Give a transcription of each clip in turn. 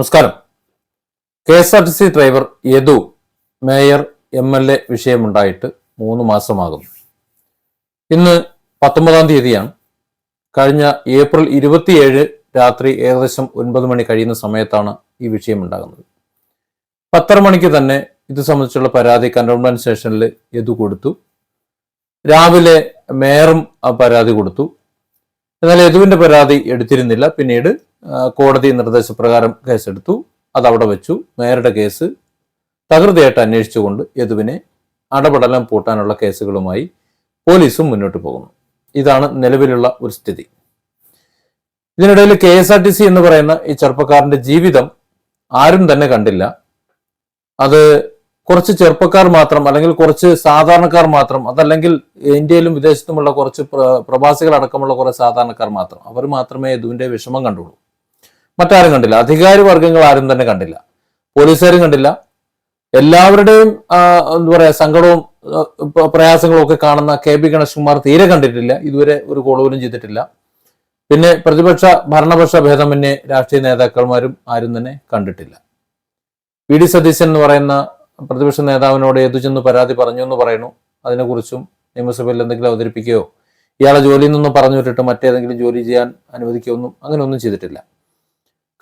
നമസ്കാരം. K S R T C driver Yadu mayor M L A വിഷയമുണ്ടായിട്ട് മൂന്ന് മാസമാകുന്നു. ഇന്ന് പത്തൊമ്പതാം തീയതിയാണ്. കഴിഞ്ഞ ഏപ്രിൽ ഇരുപത്തിയേഴ് രാത്രി ഏകദേശം ഒൻപത് മണി കഴിയുന്ന സമയത്താണ് ഈ വിഷയം ഉണ്ടാകുന്നത് പത്തര മണിക്ക് തന്നെ ഇത് സംബന്ധിച്ചുള്ള പരാതി കന്റോൺമെന്റ് സ്റ്റേഷനിൽ യദു കൊടുത്തു. രാവിലെ മേയറും പരാതി കൊടുത്തു. എന്നാൽ യദുവിന്റെ പരാതി എടുത്തിരുന്നില്ല. പിന്നീട് കോടതി നിർദ്ദേശപ്രകാരം കേസെടുത്തു. അത് അവിടെ വെച്ചു. മേയറുടെ കേസ് തകൃതിയായിട്ട് അന്വേഷിച്ചുകൊണ്ട് യദുവിനെ അടപടലം പൂട്ടാനുള്ള കേസുകളുമായി പോലീസും മുന്നോട്ട് പോകുന്നു. ഇതാണ് നിലവിലുള്ള ഒരു സ്ഥിതി. ഇതിനിടയിൽ K S R T C എന്ന് പറയുന്ന ഈ ചെറുപ്പക്കാരന്റെ ജീവിതം ആരും തന്നെ കണ്ടില്ല. അത് കുറച്ച് ചെറുപ്പക്കാർ മാത്രം അല്ലെങ്കിൽ കുറച്ച് സാധാരണക്കാർ മാത്രം അതല്ലെങ്കിൽ ഇന്ത്യയിലും വിദേശത്തുമുള്ള കുറച്ച് പ്ര- പ്രവാസികൾ അടക്കമുള്ള കുറെ സാധാരണക്കാർ മാത്രം. അവർ മാത്രമേ യദുവിന്റെ വിഷമം കണ്ടുള്ളൂ. മറ്റാരും കണ്ടില്ല. അധികാരി വർഗങ്ങൾ ആരും തന്നെ കണ്ടില്ല. പോലീസുകാരും കണ്ടില്ല. എല്ലാവരുടെയും എന്താ പറയാ സങ്കടവും പ്രയാസങ്ങളും ഒക്കെ കാണുന്ന കെ പി ഗണേഷ്കുമാർ തീരെ കണ്ടിട്ടില്ല. ഇതുവരെ ഒരു കോൾ ചെയ്തിട്ടില്ല. പിന്നെ പ്രതിപക്ഷ ഭരണപക്ഷ ഭേദമന്യേ രാഷ്ട്രീയ നേതാക്കന്മാരും ആരും തന്നെ കണ്ടിട്ടില്ല. വി ഡി സതീശൻ എന്ന് പറയുന്ന പ്രതിപക്ഷ നേതാവിനോട് ഏതു ചെന്ന് പരാതി പറഞ്ഞു എന്ന് പറയുന്നു. അതിനെക്കുറിച്ചും നിയമസഭയിൽ എന്തെങ്കിലും അവതരിപ്പിക്കുകയോ ഇയാളെ ജോലിയിൽ നിന്നും പറഞ്ഞു വിട്ടിട്ട് മറ്റേതെങ്കിലും ജോലി ചെയ്യാൻ അനുവദിക്കുകയോ ഒന്നും അങ്ങനെ ഒന്നും ചെയ്തിട്ടില്ല.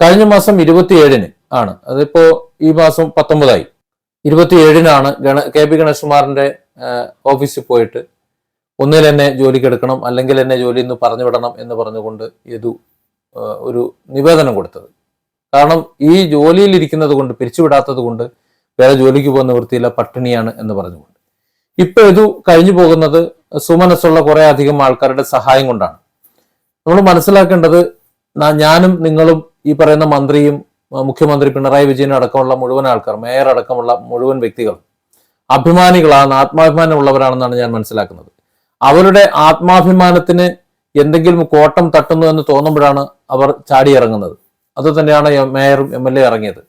കഴിഞ്ഞ മാസം ഇരുപത്തിയേഴിന് ആണ്. അതിപ്പോ ഈ മാസം പത്തൊമ്പതായി. ഇരുപത്തിയേഴിനാണ് ഗണ കെ പി ഗണേഷ്കുമാറിന്റെ ഓഫീസിൽ പോയിട്ട് ഒന്നിൽ എന്നെ ജോലിക്ക് എടുക്കണം അല്ലെങ്കിൽ എന്നെ ജോലിയിൽ നിന്ന് പറഞ്ഞു വിടണം എന്ന് പറഞ്ഞുകൊണ്ട് യദു ഒരു നിവേദനം കൊടുത്തത്. കാരണം ഈ ജോലിയിൽ ഇരിക്കുന്നത് കൊണ്ട് പിരിച്ചുവിടാത്തത് കൊണ്ട് വേറെ ജോലിക്ക് പോകുന്ന വൃത്തിയില്ല പട്ടിണിയാണ് എന്ന് പറഞ്ഞുകൊണ്ട്. ഇപ്പൊ ഇത് കഴിഞ്ഞു പോകുന്നത് സുമനസ്സുള്ള കുറെ അധികം ആൾക്കാരുടെ സഹായം കൊണ്ടാണ്. നമ്മൾ മനസ്സിലാക്കേണ്ടത് ഞാനും നിങ്ങളും ഈ പറയുന്ന മന്ത്രിയും മുഖ്യമന്ത്രി പിണറായി വിജയൻ അടക്കമുള്ള മുഴുവൻ ആൾക്കാർ മേയർ അടക്കമുള്ള മുഴുവൻ വ്യക്തികൾ അഭിമാനികളാണ് ആത്മാഭിമാനമുള്ളവരാണെന്നാണ് ഞാൻ മനസ്സിലാക്കുന്നത്. അവരുടെ ആത്മാഭിമാനത്തിന് എന്തെങ്കിലും കോട്ടം തട്ടുന്നു എന്ന് തോന്നുമ്പോഴാണ് അവർ ചാടിയിറങ്ങുന്നത്. അത് തന്നെയാണ് മേയറും എം എൽ എ ഇറങ്ങിയത്.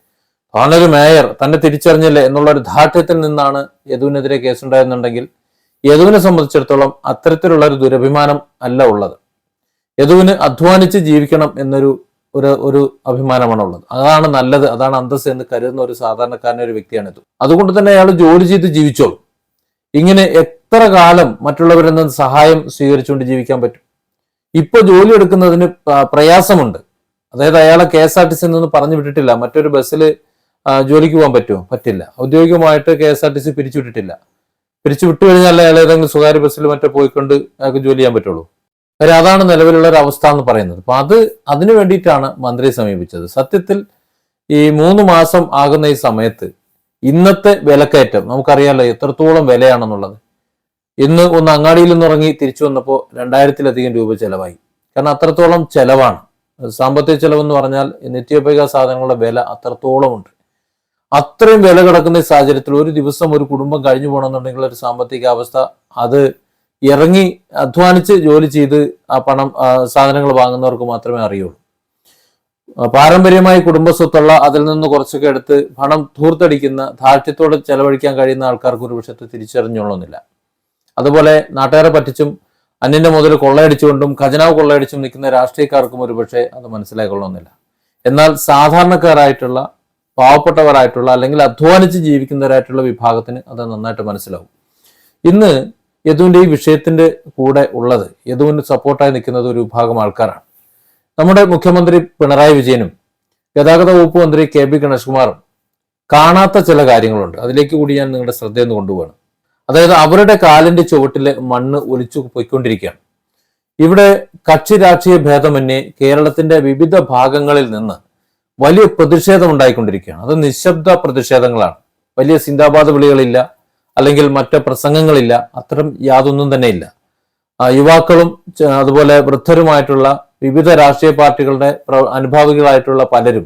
താനൊരു മേയർ തന്നെ തിരിച്ചറിഞ്ഞില്ലേ എന്നുള്ള ഒരു ധാർഢ്യത്തിൽ നിന്നാണ് യദുവിനെതിരെ കേസുണ്ടായിരുന്നുണ്ടെങ്കിൽ യദുവിനെ സംബന്ധിച്ചിടത്തോളം അത്തരത്തിലുള്ള ഒരു ദുരഭിമാനം അല്ല ഉള്ളത്. യദുവിന് അധ്വാനിച്ച് ജീവിക്കണം എന്നൊരു ഒരു ഒരു അഭിമാനമാണുള്ളത്. അതാണ് നല്ലത് അതാണ് അന്തസ് എന്ന് കരുതുന്ന ഒരു സാധാരണക്കാരനായ ഒരു വ്യക്തിയാണ് ഇത്. അതുകൊണ്ട് തന്നെ അയാൾ ജോലി ചെയ്ത് ജീവിച്ചോളും. ഇങ്ങനെ എത്ര കാലം മറ്റുള്ളവരിൽ നിന്ന് സഹായം സ്വീകരിച്ചുകൊണ്ട് ജീവിക്കാൻ പറ്റും. ഇപ്പോൾ ജോലി എടുക്കുന്നതിന് പ്രയാസമുണ്ട്. അതായത് അയാളെ കെ എസ് ആർ ടി സിയിൽ നിന്ന് പറഞ്ഞു വിട്ടിട്ടില്ല. മറ്റൊരു ബസ്സിൽ ജോലിക്ക് പോകാൻ പറ്റുമോ? പറ്റില്ല. ഔദ്യോഗികമായിട്ട് K S R T C പിരിച്ചുവിട്ടിട്ടില്ല പിരിച്ചു വിട്ടു കഴിഞ്ഞാൽ അയാൾ ഏതെങ്കിലും സ്വകാര്യ ബസ്സിൽ മറ്റോ പോയിക്കൊണ്ട് അയാൾക്ക് ജോലി ചെയ്യാൻ പറ്റുള്ളൂ. കാര്യം അതാണ് നിലവിലുള്ള ഒരു അവസ്ഥ എന്ന് പറയുന്നത്. അപ്പൊ അത് അതിനു വേണ്ടിയിട്ടാണ് മന്ത്രിയെ സമീപിച്ചത്. സത്യത്തിൽ ഈ മൂന്ന് മാസം ആകുന്ന ഈ സമയത്ത് ഇന്നത്തെ വിലക്കയറ്റം നമുക്കറിയാലോ എത്രത്തോളം വിലയാണെന്നുള്ളത്. ഇന്ന് ഒന്ന് അങ്ങാടിയിൽ നിന്ന് ഇറങ്ങി തിരിച്ചു വന്നപ്പോൾ രണ്ടായിരത്തിലധികം രൂപ ചെലവായി. കാരണം അത്രത്തോളം ചെലവാണ്. സാമ്പത്തിക ചെലവെന്ന് പറഞ്ഞാൽ നിത്യോപയോഗ സാധനങ്ങളുടെ വില അത്രത്തോളം ഉണ്ട് അത്രയും വില കിടക്കുന്ന സാഹചര്യത്തിൽ ഒരു ദിവസം ഒരു കുടുംബം കഴിഞ്ഞു പോകണമെന്നുണ്ടെങ്കിൽ ഒരു സാമ്പത്തിക അവസ്ഥ അത് ഇറങ്ങി അധ്വാനിച്ച് ജോലി ചെയ്ത് ആ പണം സാധനങ്ങൾ വാങ്ങുന്നവർക്ക് മാത്രമേ അറിയുള്ളൂ. പാരമ്പര്യമായി കുടുംബസ്വത്തുള്ള അതിൽ നിന്ന് കുറച്ചൊക്കെ എടുത്ത് പണം ധൂർത്തടിക്കുന്ന ധാർഢ്യത്തോടെ ചെലവഴിക്കാൻ കഴിയുന്ന ആൾക്കാർക്ക് ഒരു പക്ഷത്ത് തിരിച്ചറിഞ്ഞോളന്നില്ല അതുപോലെ നാട്ടുകാരെ പറ്റിച്ചും അന്യന്റെ മുതൽ കൊള്ളയടിച്ചുകൊണ്ടും ഖജനാവ് കൊള്ളയടിച്ചും നിൽക്കുന്ന രാഷ്ട്രീയക്കാർക്കും ഒരുപക്ഷെ അത് മനസ്സിലാക്കൊള്ളുന്നില്ല എന്നാൽ സാധാരണക്കാരായിട്ടുള്ള പാവപ്പെട്ടവരായിട്ടുള്ള അല്ലെങ്കിൽ അധ്വാനിച്ച് ജീവിക്കുന്നവരായിട്ടുള്ള വിഭാഗത്തിന് അത് നന്നായിട്ട് മനസ്സിലാവും. ഇന്ന് യദുവിന്റെ ഈ വിഷയത്തിന്റെ കൂടെ ഉള്ളത്? യദുവിന് സപ്പോർട്ടായി നിൽക്കുന്നത് ഒരു വിഭാഗം ആൾക്കാരാണ്? നമ്മുടെ മുഖ്യമന്ത്രി പിണറായി വിജയനും ഗതാഗത വകുപ്പ് മന്ത്രി കെ ബി ഗണേഷ്കുമാറും കാണാത്ത ചില കാര്യങ്ങളുണ്ട്. അതിലേക്ക് കൂടി ഞാൻ നിങ്ങളുടെ ശ്രദ്ധയൊന്ന് കൊണ്ടുപോകണം അതായത് അവരുടെ കാലിന്റെ ചുവട്ടിലെ മണ്ണ് ഒലിച്ചു പോയിക്കൊണ്ടിരിക്കുകയാണ്. ഇവിടെ കക്ഷി രാഷ്ട്രീയ ഭേദമന്യേ കേരളത്തിന്റെ വിവിധ ഭാഗങ്ങളിൽ നിന്ന് വലിയ പ്രതിഷേധം ഉണ്ടായിക്കൊണ്ടിരിക്കുകയാണ്. അത് നിശബ്ദ പ്രതിഷേധങ്ങളാണ്. വലിയ സിന്ദാബാദ് വിളികളില്ല അല്ലെങ്കിൽ മറ്റ് പ്രസംഗങ്ങളില്ല അത്തരം യാതൊന്നും തന്നെ ഇല്ല. യുവാക്കളും അതുപോലെ വൃദ്ധരുമായിട്ടുള്ള വിവിധ രാഷ്ട്രീയ പാർട്ടികളുടെ അനുഭാവികളായിട്ടുള്ള പലരും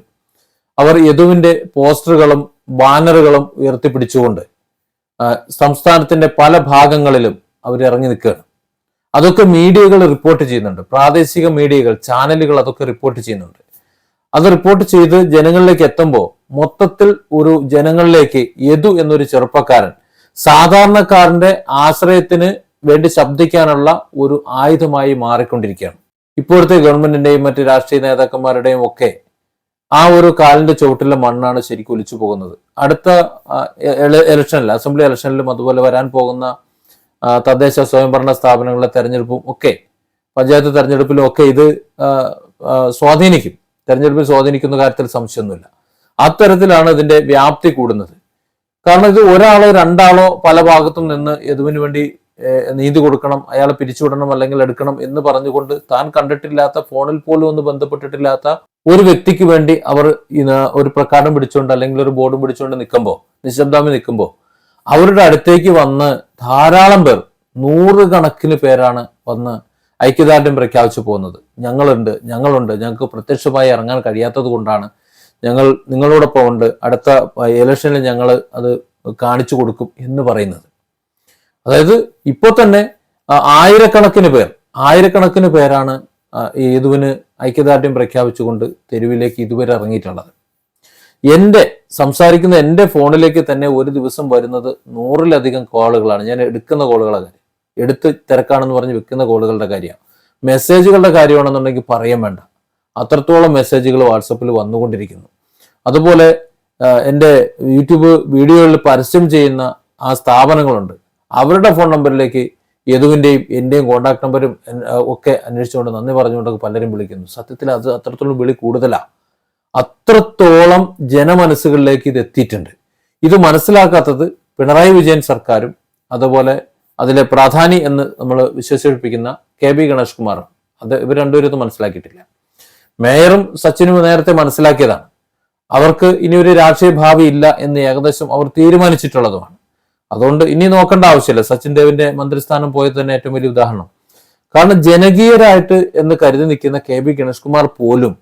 അവർ യദുവിന്റെ പോസ്റ്ററുകളും ബാനറുകളും ഉയർത്തിപ്പിടിച്ചുകൊണ്ട് സംസ്ഥാനത്തിന്റെ പല ഭാഗങ്ങളിലും അവർ ഇറങ്ങി നിൽക്കുകയാണ്. അതൊക്കെ മീഡിയകൾ റിപ്പോർട്ട് ചെയ്യുന്നുണ്ട്. പ്രാദേശിക മീഡിയകൾ ചാനലുകൾ അതൊക്കെ റിപ്പോർട്ട് ചെയ്യുന്നുണ്ട്. അത് റിപ്പോർട്ട് ചെയ്ത് ജനങ്ങളിലേക്ക് എത്തുമ്പോൾ മൊത്തത്തിൽ ഒരു ജനങ്ങളിലേക്ക് യദു എന്നൊരു ചെറുപ്പക്കാരൻ സാധാരണക്കാരന്റെ ആശ്രയത്തിന് വേണ്ടി ശബ്ദിക്കാനുള്ള ഒരു ആയുധമായി മാറിക്കൊണ്ടിരിക്കുകയാണ്. ഇപ്പോഴത്തെ ഗവൺമെന്റിന്റെയും മറ്റ് രാഷ്ട്രീയ നേതാക്കന്മാരുടെയും ഒക്കെ ആ ഒരു കാലിന്റെ ചുവട്ടിലെ മണ്ണാണ് ശരിക്കും ഒലിച്ചു പോകുന്നത്. അടുത്ത ഇലക്ഷനിൽ അസംബ്ലി ഇലക്ഷനിലും അതുപോലെ വരാൻ പോകുന്ന തദ്ദേശ സ്വയംഭരണ സ്ഥാപനങ്ങളിലെ തെരഞ്ഞെടുപ്പും ഒക്കെ പഞ്ചായത്ത് തെരഞ്ഞെടുപ്പിലും ഒക്കെ ഇത് സ്വാധീനിക്കും. തെരഞ്ഞെടുപ്പിൽ സ്വാധീനിക്കുന്ന കാര്യത്തിൽ സംശയമൊന്നുമില്ല. അത്തരത്തിലാണ് ഇതിന്റെ വ്യാപ്തി കൂടുന്നത്. കാരണം ഇത് ഒരാളോ രണ്ടാളോ പല ഭാഗത്തും നിന്ന് യദുവിന് വേണ്ടി നീതി കൊടുക്കണം അയാളെ പിരിച്ചുവിടണം അല്ലെങ്കിൽ എടുക്കണം എന്ന് പറഞ്ഞുകൊണ്ട് താൻ കണ്ടിട്ടില്ലാത്ത ഫോണിൽ പോലും ഒന്ന് ബന്ധപ്പെട്ടിട്ടില്ലാത്ത ഒരു വ്യക്തിക്ക് വേണ്ടി അവർ ഒരു പ്രകാരം പിടിച്ചുകൊണ്ട് അല്ലെങ്കിൽ ഒരു ബോർഡും പിടിച്ചുകൊണ്ട് നിൽക്കുമ്പോൾ നിശബ്ദാമി നിൽക്കുമ്പോൾ അവരുടെ അടുത്തേക്ക് വന്ന് ധാരാളം പേർ നൂറുകണക്കിന് പേരാണ് വന്ന് ഐക്യദാർഢ്യം പ്രഖ്യാപിച്ചു പോകുന്നത്. ഞങ്ങളുണ്ട് ഞങ്ങളുണ്ട് ഞങ്ങൾക്ക് പ്രത്യക്ഷമായി ഇറങ്ങാൻ കഴിയാത്തത് കൊണ്ടാണ് ഞങ്ങൾ നിങ്ങളോടൊപ്പം ഉണ്ട്. അടുത്ത ഇലക്ഷനിൽ ഞങ്ങൾ അത് കാണിച്ചു കൊടുക്കും എന്ന് പറയുന്നത്. അതായത് ഇപ്പോൾ തന്നെ ആയിരക്കണക്കിന് പേർ ആയിരക്കണക്കിന് പേരാണ് യദുവിന് ഐക്യദാർഢ്യം പ്രഖ്യാപിച്ചുകൊണ്ട് തെരുവിലേക്ക് ഇതുവരെ ഇറങ്ങിയിട്ടുള്ളത്. എന്റെ സംസാരിക്കുന്ന എന്റെ ഫോണിലേക്ക് തന്നെ ഒരു ദിവസം വരുന്നത് നൂറിലധികം കോളുകളാണ്. ഞാൻ എടുക്കുന്ന കോളുകളുടെ കാര്യം. എടുത്ത് തിരക്കാണെന്ന് പറഞ്ഞ് വെക്കുന്ന കോളുകളുടെ കാര്യമാണ്. മെസ്സേജുകളുടെ കാര്യമാണെന്നുണ്ടെങ്കിൽ പറയാൻ വേണ്ട. അത്രത്തോളം മെസ്സേജുകൾ വാട്സപ്പിൽ വന്നുകൊണ്ടിരിക്കുന്നു. അതുപോലെ എന്റെ യൂട്യൂബ് വീഡിയോകളിൽ പരസ്യം ചെയ്യുന്ന ആ സ്ഥാപനങ്ങളുണ്ട്. അവരുടെ ഫോൺ നമ്പറിലേക്ക് യദുവിന്റെയും എന്റെയും കോൺടാക്ട് നമ്പരും ഒക്കെ അന്വേഷിച്ചുകൊണ്ട് നന്ദി പറഞ്ഞുകൊണ്ടൊക്കെ പലരും വിളിക്കുന്നു. സത്യത്തിൽ അത് അത്രത്തോളം വിളി കൂടുതലാണ് അത്രത്തോളം ജനമനസ്സുകളിലേക്ക് ഇത് എത്തിയിട്ടുണ്ട്. ഇത് മനസ്സിലാക്കാത്തത് പിണറായി വിജയൻ സർക്കാരും അതുപോലെ അതിലെ പ്രാധാനി എന്ന് നമ്മൾ വിശ്വസിപ്പിക്കുന്ന കെ ബി ഗണേഷ് കുമാറും. അത് ഇവർ രണ്ടുപേരും മനസ്സിലാക്കിയിട്ടില്ല. മേയറും സച്ചിനും നേരത്തെ മനസ്സിലാക്കിയതാണ്. അവർക്ക് ഇനി ഒരു രാഷ്ട്രീയ ഭാവി ഇല്ല എന്ന് ഏകദേശം അവർ തീരുമാനിച്ചിട്ടുള്ളതുമാണ്. അതുകൊണ്ട് ഇനി നോക്കേണ്ട ആവശ്യമില്ല. സച്ചിൻ ദേവിന്റെ മന്ത്രിസ്ഥാനം പോയത് തന്നെ ഏറ്റവും വലിയ ഉദാഹരണം. കാരണം ജനകീയരായിട്ട് എന്ന് കരുതി നിൽക്കുന്ന കെ ബി ഗണേഷ് കുമാർ പോലും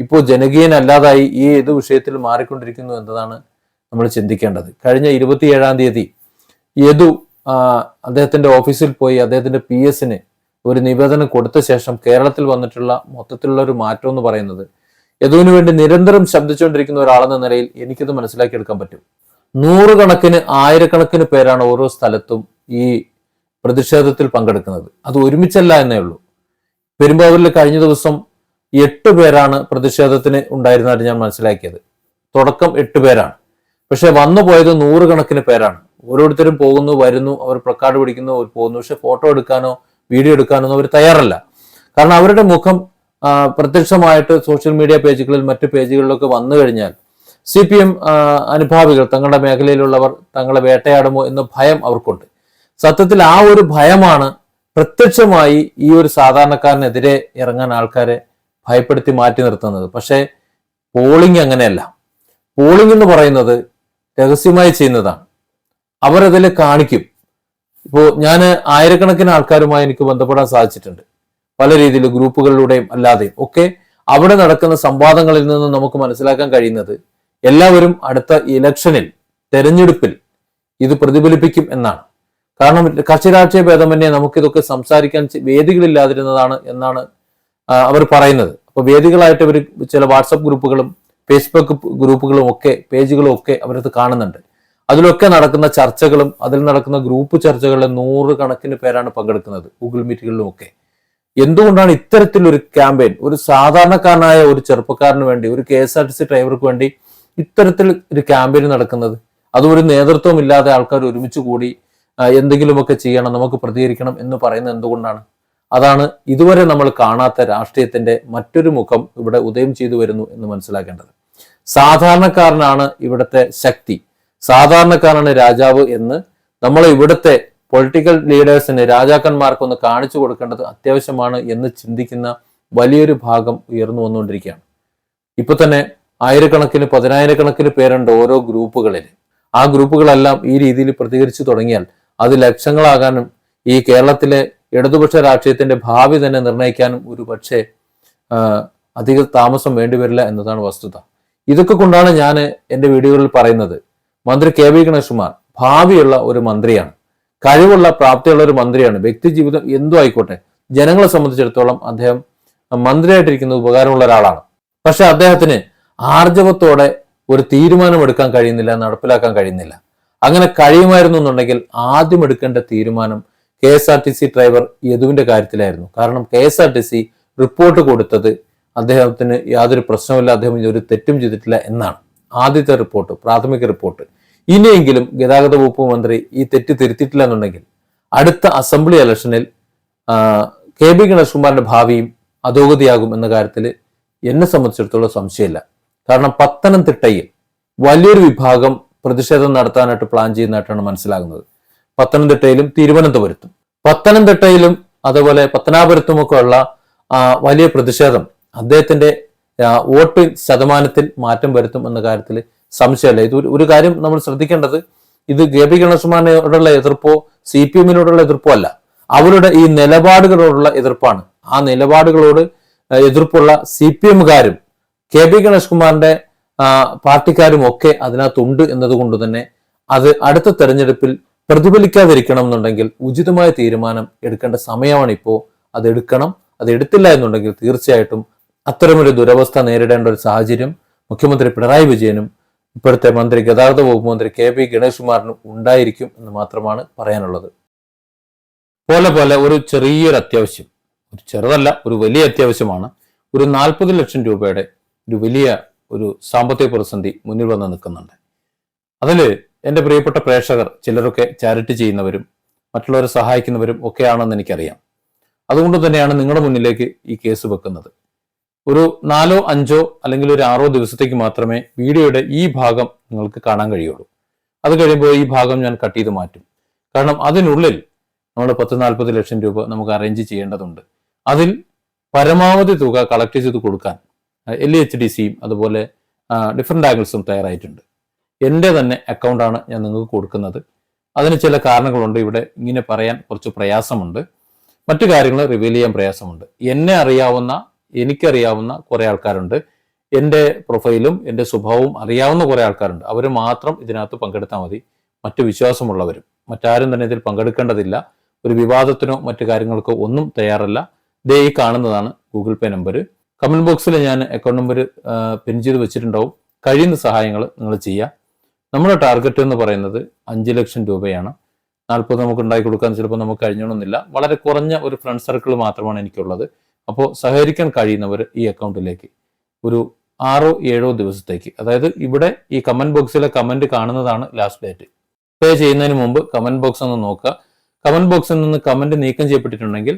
ഇപ്പോൾ ജനകീയനല്ലാതായി ഈ ഏത് വിഷയത്തിൽ മാറിക്കൊണ്ടിരിക്കുന്നു എന്നതാണ് നമ്മൾ ചിന്തിക്കേണ്ടത്. കഴിഞ്ഞ ഇരുപത്തിയേഴാം തീയതി യദു അദ്ദേഹത്തിന്റെ ഓഫീസിൽ പോയി അദ്ദേഹത്തിന്റെ പി എസിന് ഒരു നിവേദനം കൊടുത്ത ശേഷം കേരളത്തിൽ വന്നിട്ടുള്ള മൊത്തത്തിലുള്ള ഒരു മാറ്റം എന്ന് പറയുന്നത് യദുവിന് വേണ്ടി നിരന്തരം ശബ്ദിച്ചുകൊണ്ടിരിക്കുന്ന ഒരാളെന്ന നിലയിൽ എനിക്കത് മനസ്സിലാക്കിയെടുക്കാൻ പറ്റും. നൂറുകണക്കിന് ആയിരക്കണക്കിന് പേരാണ് ഓരോ സ്ഥലത്തും ഈ പ്രതിഷേധത്തിൽ പങ്കെടുക്കുന്നത്. അത് ഒരുമിച്ചല്ല എന്നേ ഉള്ളൂ. പെരുമ്പാവൂരിൽ കഴിഞ്ഞ ദിവസം എട്ട് പേരാണ് പ്രതിഷേധത്തിന് ഉണ്ടായിരുന്നതായിട്ട് ഞാൻ മനസ്സിലാക്കിയത്. തുടക്കം എട്ട് പേരാണ്. പക്ഷെ വന്നു പോയത് നൂറുകണക്കിന് പേരാണ്. ഓരോരുത്തരും പോകുന്നു വരുന്നു അവർ പ്രക്കാട് പിടിക്കുന്നു പോകുന്നു. പക്ഷെ ഫോട്ടോ എടുക്കാനോ വീഡിയോ എടുക്കാനൊന്നും അവർ തയ്യാറല്ല. കാരണം അവരുടെ മുഖം പ്രത്യക്ഷമായിട്ട് സോഷ്യൽ മീഡിയ പേജുകളിൽ മറ്റു പേജുകളിലൊക്കെ വന്നു കഴിഞ്ഞാൽ സി പി എം അനുഭാവികൾ തങ്ങളുടെ മേഖലയിലുള്ളവർ തങ്ങളെ വേട്ടയാടുമോ എന്ന ഭയം അവർക്കുണ്ട്. സത്യത്തിൽ ആ ഒരു ഭയമാണ് പ്രത്യക്ഷമായി ഈ ഒരു സാധാരണക്കാരനെതിരെ ഇറങ്ങാൻ ആൾക്കാരെ ഭയപ്പെടുത്തി മാറ്റി നിർത്തുന്നത്. പക്ഷേ പോളിംഗ് അങ്ങനെയല്ല. പോളിംഗ് എന്ന് പറയുന്നത് രഹസ്യമായി ചെയ്യുന്നതാണ്. അവരതിൽ കാണിക്കും. ഇപ്പോൾ ഞാൻ ആയിരക്കണക്കിന് ആൾക്കാരുമായി എനിക്ക് ബന്ധപ്പെടാൻ സാധിച്ചിട്ടുണ്ട്. പല രീതിയിൽ ഗ്രൂപ്പുകളിലൂടെയും അല്ലാതെയും. ഒക്കെ അവിടെ നടക്കുന്ന സംവാദങ്ങളിൽ നിന്ന് നമുക്ക് മനസ്സിലാക്കാൻ കഴിയുന്നത് എല്ലാവരും അടുത്ത ഇലക്ഷനിൽ തെരഞ്ഞെടുപ്പിൽ ഇത് പ്രതിഫലിപ്പിക്കും എന്നാണ്. കാരണം കക്ഷി രാഷ്ട്രീയ ഭേദമന്യേ നമുക്കിതൊക്കെ സംസാരിക്കാൻ വേദികളില്ലാതിരുന്നതാണ് എന്നാണ് അവർ പറയുന്നത്. അപ്പൊ വേദികളായിട്ട് ഇവർ ചില വാട്സപ്പ് ഗ്രൂപ്പുകളും ഫേസ്ബുക്ക് ഗ്രൂപ്പുകളും ഒക്കെ പേജുകളും ഒക്കെ അവരത് കാണുന്നുണ്ട്. അതിലൊക്കെ നടക്കുന്ന ചർച്ചകളും അതിൽ നടക്കുന്ന ഗ്രൂപ്പ് ചർച്ചകളിൽ നൂറുകണക്കിന് പേരാണ് പങ്കെടുക്കുന്നത് ഗൂഗിൾ മീറ്റുകളിലും ഒക്കെ എന്തുകൊണ്ടാണ് ഇത്തരത്തിലൊരു ക്യാമ്പയിൻ ഒരു സാധാരണക്കാരനായ ഒരു ചെറുപ്പക്കാരന് വേണ്ടി ഒരു K S R T C ഡ്രൈവർക്ക് വേണ്ടി ഇത്തരത്തിൽ ഒരു ക്യാമ്പയിൻ നടക്കുന്നത്? അതും ഒരു നേതൃത്വം ഇല്ലാതെ ആൾക്കാർ ഒരുമിച്ച് കൂടി എന്തെങ്കിലുമൊക്കെ ചെയ്യണം നമുക്ക് പ്രതികരിക്കണം എന്ന് പറയുന്നത് എന്തുകൊണ്ടാണ്? അതാണ് ഇതുവരെ നമ്മൾ കാണാത്ത രാഷ്ട്രീയത്തിന്റെ മറ്റൊരു മുഖം ഇവിടെ ഉദയം ചെയ്തു വരുന്നു എന്ന് മനസ്സിലാക്കേണ്ടത്. സാധാരണക്കാരനാണ് ഇവിടുത്തെ ശക്തി. സാധാരണക്കാരനാണ് രാജാവ് എന്ന് നമ്മൾ ഇവിടുത്തെ പൊളിറ്റിക്കൽ ലീഡേഴ്സിന് രാജാക്കന്മാർക്കൊന്ന് കാണിച്ചു കൊടുക്കേണ്ടത് അത്യാവശ്യമാണ് എന്ന് ചിന്തിക്കുന്ന വലിയൊരു ഭാഗം ഉയർന്നു വന്നുകൊണ്ടിരിക്കുകയാണ്. ഇപ്പൊ തന്നെ ആയിരക്കണക്കിന് പതിനായിരക്കണക്കിന് പേരുണ്ട് ഓരോ ഗ്രൂപ്പുകളിൽ. ആ ഗ്രൂപ്പുകളെല്ലാം ഈ രീതിയിൽ പ്രതികരിച്ചു തുടങ്ങിയാൽ അത് ലക്ഷങ്ങളാകാനും ഈ കേരളത്തിലെ ഇടതുപക്ഷ രാഷ്ട്രീയത്തിന്റെ ഭാവി തന്നെ നിർണയിക്കാനും ഒരു പക്ഷേ അധിക താമസം വേണ്ടിവരില്ല എന്നതാണ് വസ്തുത. ഇതൊക്കെ കൊണ്ടാണ് ഞാൻ എന്റെ വീഡിയോകളിൽ പറയുന്നത്. മന്ത്രി കെ വി ഗണേഷ്കുമാർ ഭാവിയുള്ള ഒരു മന്ത്രിയാണ്. കഴിവുള്ള പ്രാപ്തിയുള്ള ഒരു മന്ത്രിയാണ്. വ്യക്തി ജീവിതം എന്തോ ആയിക്കോട്ടെ ജനങ്ങളെ സംബന്ധിച്ചിടത്തോളം അദ്ദേഹം മന്ത്രിയായിട്ടിരിക്കുന്നത് ഉപകാരമുള്ള ഒരാളാണ്. പക്ഷെ അദ്ദേഹത്തിന് ആർജവത്തോടെ ഒരു തീരുമാനം എടുക്കാൻ കഴിയുന്നില്ല നടപ്പിലാക്കാൻ കഴിയുന്നില്ല. അങ്ങനെ കഴിയുമായിരുന്നു എന്നുണ്ടെങ്കിൽ ആദ്യം എടുക്കേണ്ട തീരുമാനം K S R T C driver യദുവിന്റെ കാര്യത്തിലായിരുന്നു. കാരണം K S R T C report കൊടുത്തത് അദ്ദേഹത്തിന് യാതൊരു പ്രശ്നവുമില്ല അദ്ദേഹം ഒരു തെറ്റും ചെയ്തിട്ടില്ല എന്നാണ്. ആദ്യത്തെ റിപ്പോർട്ട് പ്രാഥമിക റിപ്പോർട്ട്. ഇനിയെങ്കിലും ഗതാഗത വകുപ്പ് മന്ത്രി ഈ തെറ്റ് തിരുത്തിയിട്ടില്ല എന്നുണ്ടെങ്കിൽ അടുത്ത അസംബ്ലി ഇലക്ഷനിൽ കെ ബി ഗണേഷ് കുമാറിന്റെ ഭാവിയും അധോഗതിയാകും എന്ന കാര്യത്തിൽ എന്നെ സംബന്ധിച്ചിടത്തോളം സംശയമില്ല. കാരണം പത്തനംതിട്ടയിൽ വലിയൊരു വിഭാഗം പ്രതിഷേധം നടത്താനായിട്ട് പ്ലാൻ ചെയ്യുന്നതായിട്ടാണ് മനസ്സിലാകുന്നത്. പത്തനംതിട്ടയിലും തിരുവനന്തപുരത്തും. പത്തനംതിട്ടയിലും അതുപോലെ പത്തനാപുരത്തുമൊക്കെ ഉള്ള വലിയ പ്രതിഷേധം അദ്ദേഹത്തിന്റെ വോട്ട് ശതമാനത്തിൽ മാറ്റം വരുത്തും എന്ന കാര്യത്തിൽ സംശയമല്ല. ഇത് ഒരു- കാര്യം നമ്മൾ ശ്രദ്ധിക്കേണ്ടത് ഇത് കെ പി ഗണേശമാനോടുള്ള എതിർപ്പോ സി പി എമ്മിനോടുള്ള എതിർപ്പോ അല്ല. അവരുടെ ഈ നിലപാടുകളോടുള്ള എതിർപ്പാണ്. ആ നിലപാടുകളോട് എതിർപ്പുള്ള സി പി എമ്മുകാരും കെ പി ഗണേഷ് കുമാറിന്റെ പാർട്ടിക്കാരും ഒക്കെ അതിനകത്തുണ്ട് എന്നതുകൊണ്ട് തന്നെ അത് അടുത്ത തെരഞ്ഞെടുപ്പിൽ പ്രതിഫലിക്കാതിരിക്കണം എന്നുണ്ടെങ്കിൽ ഉചിതമായ തീരുമാനം എടുക്കേണ്ട സമയമാണ് ഇപ്പോൾ അത് എടുക്കണം അത് എടുത്തില്ല എന്നുണ്ടെങ്കിൽ തീർച്ചയായിട്ടും അത്തരമൊരു ദുരവസ്ഥ നേരിടേണ്ട ഒരു സാഹചര്യം മുഖ്യമന്ത്രി പിണറായി വിജയനും ഇപ്പോഴത്തെ മന്ത്രി ഗതാഗത വകുപ്പ് മന്ത്രി കെ പി ഗണേഷ് ഉണ്ടായിരിക്കും എന്ന് മാത്രമാണ് പറയാനുള്ളത്. പോലെ പോലെ ഒരു ചെറിയൊരു അത്യാവശ്യം ഒരു ചെറുതല്ല ഒരു വലിയ അത്യാവശ്യമാണ്. ഒരു നാൽപ്പത് ലക്ഷം രൂപയുടെ ഒരു വലിയ ഒരു സാമ്പത്തിക പ്രതിസന്ധി മുന്നിൽ വന്ന് നിൽക്കുന്നുണ്ട്. അതിൽ എന്റെ പ്രിയപ്പെട്ട പ്രേക്ഷകർ ചിലരൊക്കെ ചാരിറ്റി ചെയ്യുന്നവരും മറ്റുള്ളവരെ സഹായിക്കുന്നവരും ഒക്കെയാണെന്ന് എനിക്കറിയാം. അതുകൊണ്ട് തന്നെയാണ് നിങ്ങളുടെ മുന്നിലേക്ക് ഈ കേസ് വെക്കുന്നത്. ഒരു നാലോ അഞ്ചോ അല്ലെങ്കിൽ ഒരു ആറോ ദിവസത്തേക്ക് മാത്രമേ വീഡിയോയുടെ ഈ ഭാഗം നിങ്ങൾക്ക് കാണാൻ കഴിയുള്ളൂ. അത് കഴിയുമ്പോൾ ഈ ഭാഗം ഞാൻ കട്ട് ചെയ്ത് മാറ്റും. കാരണം അതിനുള്ളിൽ നമ്മൾ പത്ത് നാൽപ്പത് ലക്ഷം രൂപ നമുക്ക് അറേഞ്ച് ചെയ്യേണ്ടതുണ്ട്. അതിൽ പരമാവധി തുക കളക്ട് ചെയ്ത് കൊടുക്കാൻ എൽ എച്ച് ഡി സിയും അതുപോലെ ഡിഫറെന്റ് ആംഗിൾസും തയ്യാറായിട്ടുണ്ട്. എന്റെ തന്നെ അക്കൗണ്ടാണ് ഞാൻ നിങ്ങൾക്ക് കൊടുക്കുന്നത്. അതിന് ചില കാരണങ്ങളുണ്ട്. ഇവിടെ ഇങ്ങനെ പറയാൻ കുറച്ച് പ്രയാസമുണ്ട്. മറ്റു കാര്യങ്ങൾ റിവീൽ ചെയ്യാൻ പ്രയാസമുണ്ട്. എന്നെ അറിയാവുന്ന എനിക്കറിയാവുന്ന കുറെ ആൾക്കാരുണ്ട്. എന്റെ പ്രൊഫൈലും എന്റെ സ്വഭാവവും അറിയാവുന്ന കുറെ ആൾക്കാരുണ്ട്. അവർ മാത്രം ഇതിനകത്ത് പങ്കെടുത്താൽ മതി. മറ്റു വിശ്വാസമുള്ളവരും. മറ്റാരും തന്നെ ഇതിൽ പങ്കെടുക്കേണ്ടതില്ല. ഒരു വിവാദത്തിനോ മറ്റു കാര്യങ്ങൾക്കോ ഒന്നും തയ്യാറല്ല. ദേ ഈ കാണുന്നതാണ് ഗൂഗിൾ പേ നമ്പർ കമന്റ് ബോക്സിൽ ഞാൻ അക്കൗണ്ട് നമ്പർ പിൻ ചെയ്ത് വെച്ചിട്ടുണ്ടാവും. കഴിയുന്ന സഹായങ്ങൾ നിങ്ങൾ ചെയ്യുക നമ്മുടെ ടാർഗറ്റ് എന്ന് പറയുന്നത് അഞ്ച് ലക്ഷം രൂപയാണ്. നാൽപ്പത് നമുക്ക് ഉണ്ടാക്കി കൊടുക്കാൻ ചിലപ്പോൾ നമുക്ക് കഴിഞ്ഞോണമെന്നില്ല വളരെ കുറഞ്ഞ ഒരു ഫ്രണ്ട് സർക്കിൾ മാത്രമാണ് എനിക്കുള്ളത്. അപ്പോൾ സഹകരിക്കാൻ കഴിയുന്നവർ ഈ അക്കൗണ്ടിലേക്ക് ഒരു ആറോ ഏഴോ ദിവസത്തേക്ക് അതായത് ഇവിടെ ഈ കമന്റ് ബോക്സിലെ കമന്റ് കാണുന്നതാണ് ലാസ്റ്റ് ഡേറ്റ് പേ ചെയ്യുന്നതിന് മുമ്പ് കമന്റ് ബോക്സ് ഒന്ന് നോക്കുക. കമന്റ് ബോക്സിൽ നിന്ന് കമന്റ് നീക്കം ചെയ്യപ്പെട്ടിട്ടുണ്ടെങ്കിൽ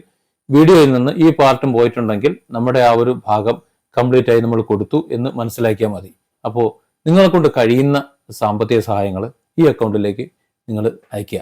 വീഡിയോയിൽ നിന്ന് ഈ പാർട്ടും പോയിട്ടുണ്ടെങ്കിൽ നമ്മുടെ ആ ഒരു ഭാഗം കംപ്ലീറ്റ് ആയി നമ്മൾ കൊടുത്തു എന്ന് മനസ്സിലാക്കിയാൽ മതി. അപ്പോൾ നിങ്ങളെ കൊണ്ട് കഴിയുന്ന സാമ്പത്തിക സഹായങ്ങൾ ഈ അക്കൗണ്ടിലേക്ക് നിങ്ങൾ അയക്കുക